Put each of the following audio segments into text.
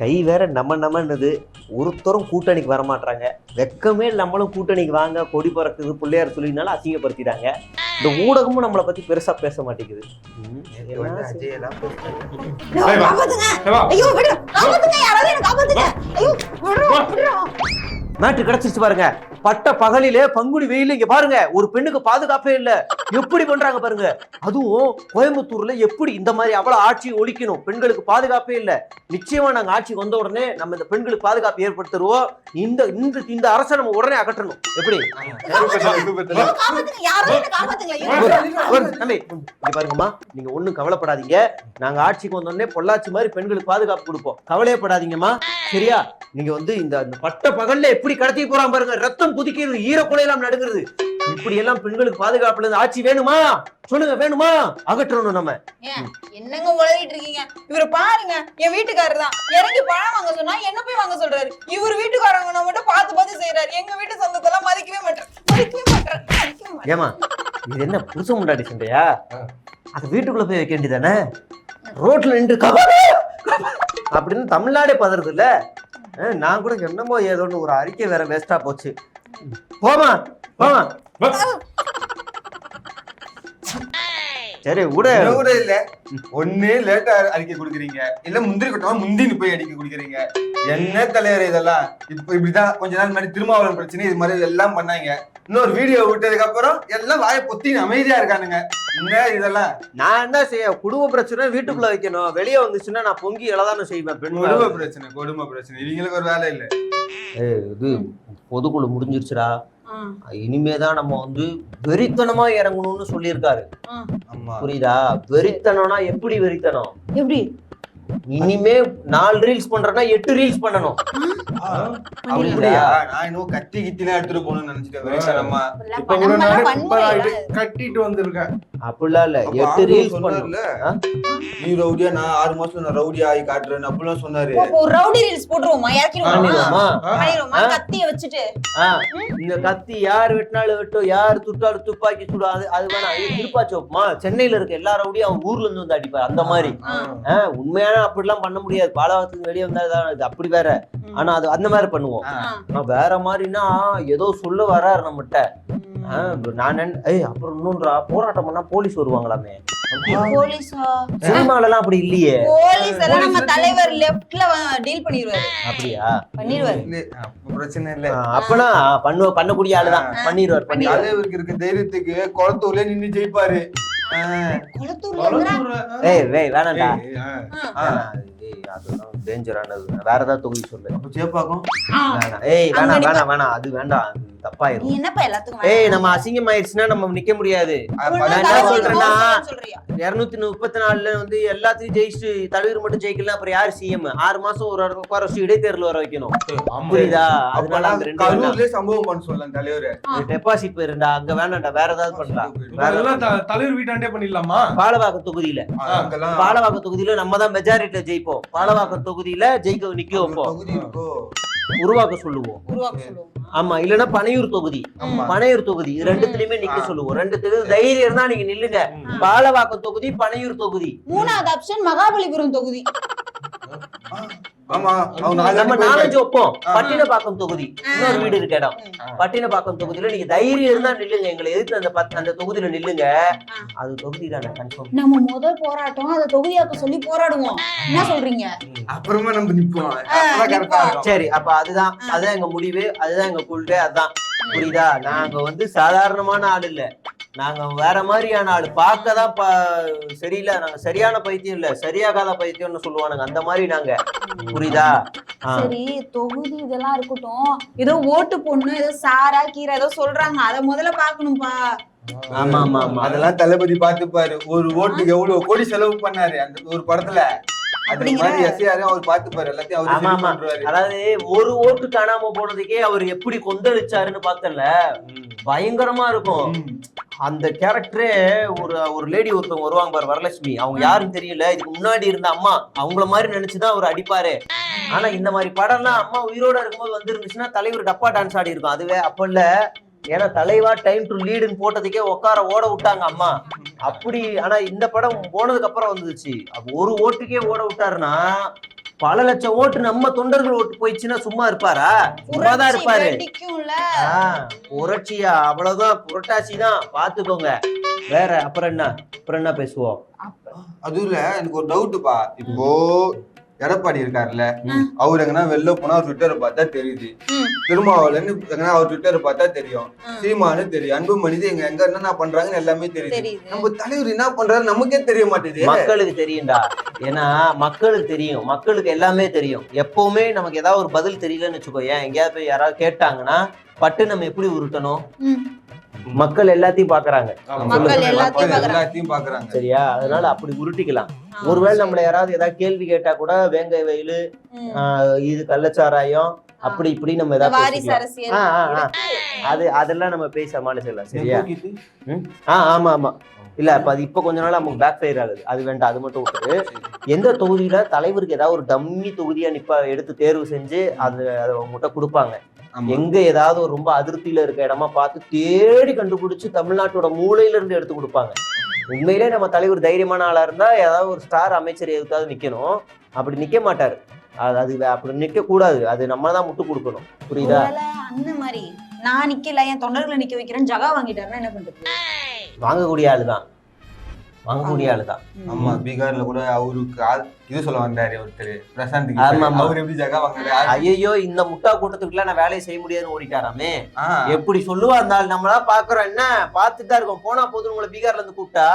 கை வேற நம்ம நம்மன்னுது. ஒருத்தரும் கூட்டணிக்கு வர மாட்டாங்க வெக்கமே நம்மளும் கூட்டணிக்கு வாங்க கொடி பறக்குது பிள்ளையார் சொல்லினாலும் அசிங்கப்படுத்திட்டாங்க. இந்த ஊடகமும் நம்மளை பத்தி பெருசா பேச மாட்டேங்குது. மேட்டு கிடைச்சிருச்சு பாருங்க. பட்ட பகலிலே பங்குனி வெயில் இங்க பாருங்க. ஒரு பெண்ணுக்கு பாதுகாப்பே இல்ல. எப்படி பண்றாங்க பாருங்க. அதுவும் கோயம்புத்தூர்ல எப்படி இந்த மாதிரி அவ்வளவு ஆட்சி ஒழிக்கணும்? பெண்களுக்கு பாதுகாப்பே இல்ல. நிச்சயமா நாங்க ஆட்சிக்கு வந்த உடனே நம்ம இந்த பெண்களுக்கு பாதுகாப்பு ஏற்படுத்துருவோம் இந்த இந்த இந்த அரசை நம்ம உடனே அகற்றணும். எப்படி? பாருங்கம்மா. நீங்க ஒண்ணும் கவலைப்படாதீங்க. நாங்க ஆட்சிக்கு வந்த உடனே பொள்ளாச்சி மாதிரி பெண்களுக்கு பாதுகாப்பு கொடுப்போம். கவலையப்படாதீங்கம்மா சரியா? நீங்க வந்து இந்த இந்த பட்ட பகல்ல எப்படி கடத்தி போறாங்க பாருங்க. ரத்தம் குதிக்கிறது ஈரக்குலையெல்லாம் நடுங்கிறது இப்படி எல்லாம் பெண்களுக்கு பாதுகாப்புல இருந்து ஆட்சி வேணுமா? சொல்லுங்க வேணுமா? அகற்றணும் நம்ம. என்னங்க உளறிட்டு இருக்கீங்க? இவரை பாருங்க என் வீட்டுக்காரர் தான். இறங்கி பழம் வாங்க சொன்னா என்ன போய் வாங்க சொல்றாரு? இவர் வீட்டுக்காரங்க மட்டும் பார்த்து பார்த்து செய்யறாரு எங்க வீட்டு சொந்தத்தெல்லாம் மதிக்கவே மாட்டாரு மதிக்கவே மாட்டாரு ஏமா இது என்ன புருஷன் முன்னாடி சண்டையா? அது வீட்டுக்குள்ள போய் வைக்க வேண்டியதானே? ரோட்ல நின்று! அப்படின்னு தமிழ்நாடே பதறது இல்ல. நான் கூட என்னமோ ஏதோன்னு ஒரு அறிக்கை வேற வேஸ்டா போச்சு. 범아 범아 뭐? 어. சரி விட கூட இல்ல. ஒண்ணு லேட்டா அறிக்கை கொடுக்குறீங்க. இல்ல முந்திரி கொட்டமா முந்தின்னு போய் அடிக்க கொடுக்குறீங்க. என்ன தலைவர் இதெல்லாம்? இப்ப இப்படிதான் கொஞ்ச நாள் முன்னாடி திருமாவளவன் பிரச்சனை இது மாதிரி எல்லாம் பண்ணாங்க. இன்னொரு வீடியோ விட்டதுக்கு அப்புறம் எல்லாம் வாயை பொத்தி அமைதியா இருக்கானுங்க. என்ன இதெல்லாம்? நான் என்ன செய்ய குடும்ப பிரச்சனை வீட்டுக்குள்ள வைக்கணும். வெளியே வந்துச்சுன்னா நான் பொங்கி இளதானே செய்வேன் கொடுமை பெண்கள் பிரச்சனை கொடுமை பிரச்சனை. இவங்களுக்கு ஒரு வேலை இல்ல. இது பொதுக்குழு முடிஞ்சிருச்சுடா. இனிமேதான் நம்ம வந்து வெறித்தனமா இறங்கணும்னு சொல்லியிருக்காரு. ஆமா. புரியுதா? வெறித்தனம்னா எப்படி வெறித்தனம்? எப்படி? இனிமே நாலு ரீல்ஸ் பண்றேன்னா எட்டு ரீல்ஸ் பண்ணணும். அப்படியா? நான் இன்னும் கத்தி கித்திலாம் எடுத்துட்டு போகணும்னு நினைச்சிட்டேன். கட்டிட்டு வந்திருக்கேன். அப்படிலாம் இல்ல. எட்டு ரீல்ஸ் ஆ? நீ ரவுடியா நான் ஆறு மாசம் நான் ரவுடி ஆகி காட்டுறேன் அப்படிலாம் சொன்னாரு. ஒரு ரவுடி ரீல்ஸ் போட்டுருவோமா? இறக்கிடுவோமா? பண்ணிடுவோமா? கத்திய வச்சுட்டு. இந்த கத்தி யார் வெட்டினாலும் வெட்டும் யார் துட்டாலும் துப்பாக்கி சுடும் அது அது வேணாம். இது திருப்பாச்சி வைப்போமா சென்னையில இருக்க எல்லா ரவுடியும் அவன் ஊர்ல இருந்து வந்து அடிப்பார் அந்த மாதிரி. உண்மையான அப்படிலாம் பண்ண முடியாது. பாலாவத்துக்கு வெளியே வந்தா இது அப்படி வேற. ஆனா அது அந்த மாதிரி பண்ணுவோம். வேற மாதிரினா ஏதோ சொல்ல வராரு நம்மகிட்ட. நான் ஏய் அப்புறம் இன்னொன்றா போராட்டம் பண்ணா போலீஸ் வருவாங்களாமே. போலீஸா? சினிமால எல்லாம் அப்படி இல்லையே. போலீஸ் எல்லாம் நம்ம தலைவர் லெஃப்ட்ல டீல் பண்ணிடுவாரு அப்படியா? பண்ணிடுவாரு பிரச்சனை இல்ல. அப்பனா பண்ணுவ பண்ணக்கூடிய ஆளுதான் பண்ணிடுவார் பண்ணிடுவார் தலைவருக்கு இருக்க தைரியத்துக்கு குளத்தூர்ல நின்னு ஜெயிப்பாரு. ஏய் வேணாம்டா. ஏய், ஆ. ஆ. ஆ, வேணாம். ஏய், அதெல்லாம் டேஞ்சரானது வேற ஏதாவது தொகுதி சொல்லு. அப்ப ஏய் வேணாம் வேணாம் வேணாம். அது வேண்டாம். தப்பாயிரும். என்னப்பா எல்லாத்துக்கும் ஏய்? நம்ம அசிங்கமாயிருச்சுன்னா நம்ம நிக்க முடியாது. என்ன சொல்றேன்னா? இருநூத்தி முப்பத்தி நாலுல வந்து எல்லாத்தையும் ஜெயிச்சு தலைவர் மட்டும் ஜெயிக்கலாம் அப்புறம் யாரு சிஎம் ஆறு மாசம் ஒரு உட்கார வச்சு இடைத்தேர்தல் வர வைக்கணும். புரியுதா? அதனால அந்த ரெண்டு சம்பவம் பண்ண சொல்லலாம் தலைவர். டெபாசிட் போயிருந்தா அங்க வேணாம்டா வேற ஏதாவது பண்ணலாம். த- தலைவர் வீட்டாண்டே பண்ணிடலாமா? பாலவாக்கம் தொகுதியில. பாலவாக்கம் தொகுதியில நம்ம தான் மெஜாரிட்டில ஜெயிப்போம். பாலவாக்கம் தொகுதியில ஜெயிக்க நிக்க வைப்போம் உருவாக்க சொல்லுவோம். உருவாக்க சொல்லுவோமா? ஆமா இல்லன்னா பனையூர் தொகுதி. பனையூர் தொகுதி. ரெண்டுத்துலயுமே நிக்க. சொல்லுவோம். ரெண்டு தொகுதி தைரியம் இருந்தா நீங்க நில்லுங்க. பாலவாக்கம் தொகுதி பனையூர் தொகுதி. மூணாவது ஆப்ஷன் மகாபலிபுரம் தொகுதி. ஆமா நம்ம வைப்போம். பட்டினப்பாக்கம் தொகுதி. இன்னொரு வீடு இருக்க இடம். பட்டினப்பாக்கம் தொகுதியில நீங்க தைரியம் இருந்தா நில்லுங்க. எங்களை எதிர்த்து அந்த அந்த தொகுதியில நில்லுங்க. அது தொகுதி தானே கன்ஃபார்ம் நம்ம முதல் போராட்டம் அதை தொகுதியாக்க சொல்லி போராடுவோம். என்ன சொல்றீங்க? அப்புறமா நம்ம நிப்போம். சரி அப்ப அதுதான். அதுதான் எங்க முடிவு. அதுதான் எங்க கொள்கை அதான். புரியுதா? நாங்க வந்து சாதாரணமான ஆள் இல்ல. நாங்க வேற மாதிரியான ஆள். பார்க்க தான் ப- சரியில்லை. நாங்க சரியான பைத்தியம் இல்ல. சரியாகாத பைத்தியம்னு சொல்லுவானுங்க. அந்த மாதிரி நாங்க. புரியுதா. சரி தொகுதி இதெல்லாம் இருக்கட்டும். ஏதோ ஓட்டு பொண்ணு ஏதோ சாரா கீரை ஏதோ சொல்றாங்க. அத முதல்ல பாக்கணும்பா ஆமா ஆமா ஆமா. அதெல்லாம் தளபதி பாத்துப்பாரு ஒரு ஓட்டுக்கு எவ்வளவு கோடி செலவு பண்ணாரு. அந்த ஒரு படத்துல. அதாவது ஒரு ஓட்டு காணாம போனதுக்கே அவர் எப்படி கொந்தளிச்சாருன்னு பார்த்தல பயங்கரமா இருக்கும். அந்த கேரக்டரே ஒரு ஒரு லேடி ஒருத்தவங்க வருவாங்க பாரு வரலட்சுமி. அவங்க யாருன்னு தெரியல. இதுக்கு முன்னாடி இருந்த அம்மா அவங்கள மாதிரி நினைச்சுதான் அவர் அடிப்பாரு. ஆனா இந்த மாதிரி படம்லாம் அம்மா உயிரோட இருக்கும்போது வந்துருந்துச்சுன்னா தலைவர் டப்பா டான்ஸ் ஆடி இருக்கும். அதுவே அப்ப இல்ல. ஏன்னா தலைவா டைம் டு லீடுன்னு போட்டதுக்கே உட்கார ஓட விட்டாங்க அம்மா. அப்படி ஆனா இந்த படம் போனதுக்கு அப்புறம் வந்துச்சு. ஒரு ஓட்டுக்கே ஓட விட்டாருன்னா பல லட்சம் ஓட்டு நம்ம தொண்டர்கள் ஓட்டு போயிடுச்சுன்னா சும்மா இருப்பாரா? சும்மா தான் புரட்சி இருப்பாரு. ஆ, புரட்சியா? அவ்வளவுதான் புரட்டாசி தான் பாத்துக்கோங்க. வேற அப்புறம் என்ன? அப்புறம் என்ன பேசுவோம்? அதுவும் இல்ல எனக்கு ஒரு டவுட்டுப்பா இப்போ எடப்பாடி இருக்காருல்ல. அவர் எங்கன்னா வெளில போனா அவர் ட்விட்டரை பார்த்தா தெரியுது. ம். திருமாவளவன் எங்கன்னா அவர் ட்விட்டரை பார்த்தா தெரியும். சீமானு தெரியும். அன்பு மனித எங்க எங்க என்னென்ன பண்றாங்கன்னு எல்லாமே தெரியுது. நம்ம தலைவர் என்ன பண்றாரு நமக்கே தெரிய மாட்டேது. மக்களுக்கு தெரியும்டா. ஏன்னா மக்களுக்கு தெரியும். மக்களுக்கு எல்லாமே தெரியும். எப்பவுமே நமக்கு ஏதாவது ஒரு பதில் தெரியலன்னு வச்சுக்கோ ஏன் எங்கேயாவது போய் யாராவது கேட்டாங்கன்னா பட்டு நம்ம எப்படி உருட்டணும். மக்கள் எல்லாத்தையும் பாக்குறாங்க மக்கள் எல்லாத்தையும் பாக்குறாங்க. சரியா? அதனால அப்படி உருட்டிக்கலாம். ஒருவேளை. நம்மள யாராவது ஏதாவது கேள்வி கேட்டா கூட வேங்கை வயலு இது கள்ளச்சாராயம் அப்படி இப்படி நம்ம ஏதாவது. அது அதெல்லாம் நம்ம பேசி சமாளிச்சிடலாம் சரியா? ஆ ஆமா ஆமா. இல்ல அப்ப அது இப்ப கொஞ்ச நாள் நமக்கு பேக் ஃபயர் ஆகுது. அது வேண்டாம் அது மட்டும் விட்டுரு. எந்த தொகுதியில தலைவருக்கு ஏதாவது ஒரு டம்மி தொகுதியா நிப்ப எடுத்து தேர்வு செஞ்சு அது அதை உங்ககிட்ட கொடுப்பாங்க. எங்க ஏதாவது ஒரு ரொம்ப அதிருப்தியில இருக்க இடமா பார்த்து தேடி கண்டுபிடிச்சு தமிழ்நாட்டோட மூலையில இருந்து எடுத்து கொடுப்பாங்க. உண்மையிலே நம்ம தலைவர் தைரியமான ஆளா இருந்தா ஏதாவது ஒரு ஸ்டார் அமைச்சர் எதுக்காவது நிக்கணும். அப்படி நிக்க மாட்டாரு. அது அது வே- அப்படி நிக்க கூடாது. அது நம்ம தான் முட்டு கொடுக்கணும். புரியுதா? அந்த மாதிரி நான் நிக்கல என் தொண்டர்களை நிக்க வைக்கிறேன் ஜகா வாங்கிட்டாருன்னா என்ன பண்றது? வாங்கக்கூடிய ஆளுதான். வாங்கக்கூடிய ஆளுதான். ஆமா பீகார்ல கூட அவருக்கு ஆள்- இது சொல்ல வந்தாரு ஒருத்தர் பிரசாந்த். அவர் எப்படி ஜகா வாங்குறாரு? ஐயோ இந்த முட்டா கூட்டத்துக்குலாம் நான் வேலையை செய்ய முடியாதுன்னு ஓடிட்டாராமே. எப்படி சொல்லுவா இருந்தாலும் நம்மளா பாக்குறோம் என்ன? பார்த்துட்டு தான் இருக்கோம். போனா போதும் உங்களை பீகார்ல இருந்து கூப்பிட்டா.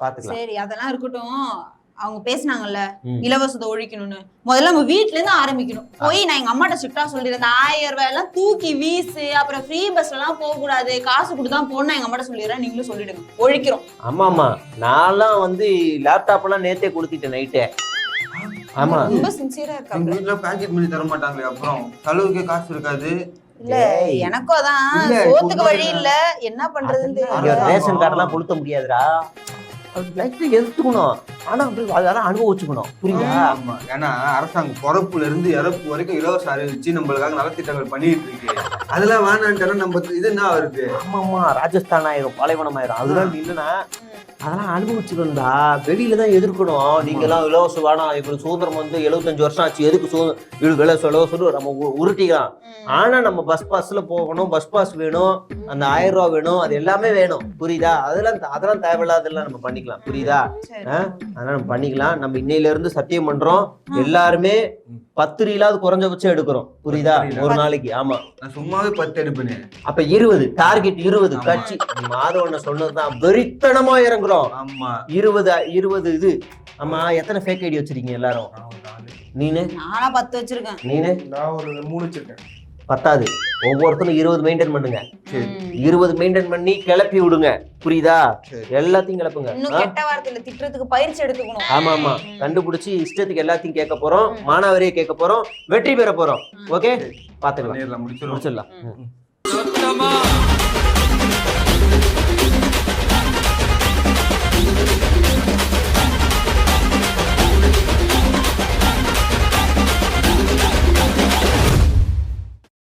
பாத்துக்கலாம் சரி அதெல்லாம் இருக்கட்டும். அவங்க பேசுனாங்கல்ல. இலவசத்தை ஒழிக்கணும்னு. முதல்ல நம்ம வீட்ல இருந்து ஆரம்பிக்கணும். போய் நான் எங்க அம்மாட்ட ஸ்ட்ரிக்டா சொல்லிடுறேன். ஆயிரம் ரூபாய் எல்லாம் தூக்கி வீசு அப்புறம் ஃப்ரீ பஸ்ல எல்லாம் போக கூடாது காசு கொடுத்தா போகணும் எங்க அம்மாட்ட சொல்லிடுறேன். நீங்களும் சொல்லிடுங்க. ஒழிக்கிறோம். ஆமா ஆமா. நான்லாம் வந்து லேப்டாப் எல்லாம் நேத்தே கொடுத்துட்டேன் நைட்டே ஆமா. ரொம்ப சின்சியரா எங்க இருக்காங்க. வீட்டுல பேக்கெட் பண்ணி தர மாட்டாங்களே அப்புறம் செலவுக்கே காசு இருக்காது. இல்ல எனக்கும் அதான். சோத்துக்கு வழி இல்ல. என்ன பண்றதுன்னு ரேஷன் கார்டெல்லாம் கொளுத்த முடியாதுடா. அது லைட்டா எடுத்துக்கணும். ஆனா அப்படி அதெல்லாம் அனுபவிச்சுக்கணும் புரியுதா? ஆமா. ஏன்னா அரசாங்கம் பிறப்புல இருந்து இறப்பு வரைக்கும் இலவச அறிவிச்சு நம்மளுக்காக நலத்திட்டங்கள் பண்ணிட்டு இருக்கு அதெல்லாம் வேணான்ட்டாலும் நம்ம இது என்ன வருது ஆமா ஆமா ராஜஸ்தான் ஆயிரும் பாலைவனம் ஆயிரும். அதெல்லாம் இல்லைன்னா அதெல்லாம் அனுபவிச்சுக்கணும்டா. வெளியில தான் எதிர்க்கணும். நீங்க எல்லாம் இலவசம் வேணாம் இப்ப சுதந்திரம் வந்து எழுபத்தஞ்சு வருஷம் ஆச்சு. எதுக்கு சுதந்திரம் இலவசம் இலவசம் நம்ம உருட்டிக்கலாம். ஆனா நம்ம பஸ் பாஸ்ல போகணும். பஸ் பாஸ் வேணும். அந்த ஆயிரம் ரூபாய் வேணும். அது எல்லாமே வேணும். புரியுதா? அதெல்லாம் அதெல்லாம் தேவையில்லாதெல்லாம் நம்ம பண்ணிக்கலாம். புரியுதா? அதெல்லாம் நம்ம பண்ணிக்கலாம். நம்ம இன்னையில இருந்து சத்தியம் பண்றோம். எல்லாருமே பத்து ரீலாவது குறைஞ்சபட்சம் எடுக்கிறோம். புரியுதா? ஒரு நாளைக்கு. ஆமா. சும்மாவே பத்து எடுப்பேனே. அப்ப இருபது. டார்கெட் இருபது. கட்சி. மாதவண்ண சொன்னதுதான். வெறித்தனமா இறங்குறோம். ஆமா. இருபது இருபது இது. ஆமா எத்தனை ஃபேக் ஐடி வச்சிருக்கீங்க எல்லாரும்? நீனு? நானா பத்து வச்சிருக்கேன். நீனு? நான் ஒரு மூணு வச்சிருக்கேன். பத்தாது. ஒவ்வொருத்தரும் இருபது மெயின்டைன் பண்ணுங்க. இருபது மெயின்டைன் பண்ணி கிளப்பி விடுங்க. புரியுதா. எல்லாத்தையும் கிளப்புங்க. இன்னும்? கெட்ட வார்த்தையில திட்டுறதுக்கு பயிற்சி எடுத்துக்கணும். ஆமா ஆமா. கண்டுபிடிச்சு இஷ்டத்துக்கு எல்லாத்தையும் கேட்க போறோம். மானாவரியை கேட்க போறோம். வெற்றி பெற போறோம். ஓகே? பாத்துக்கலாம். முடிச்சிடலாம்.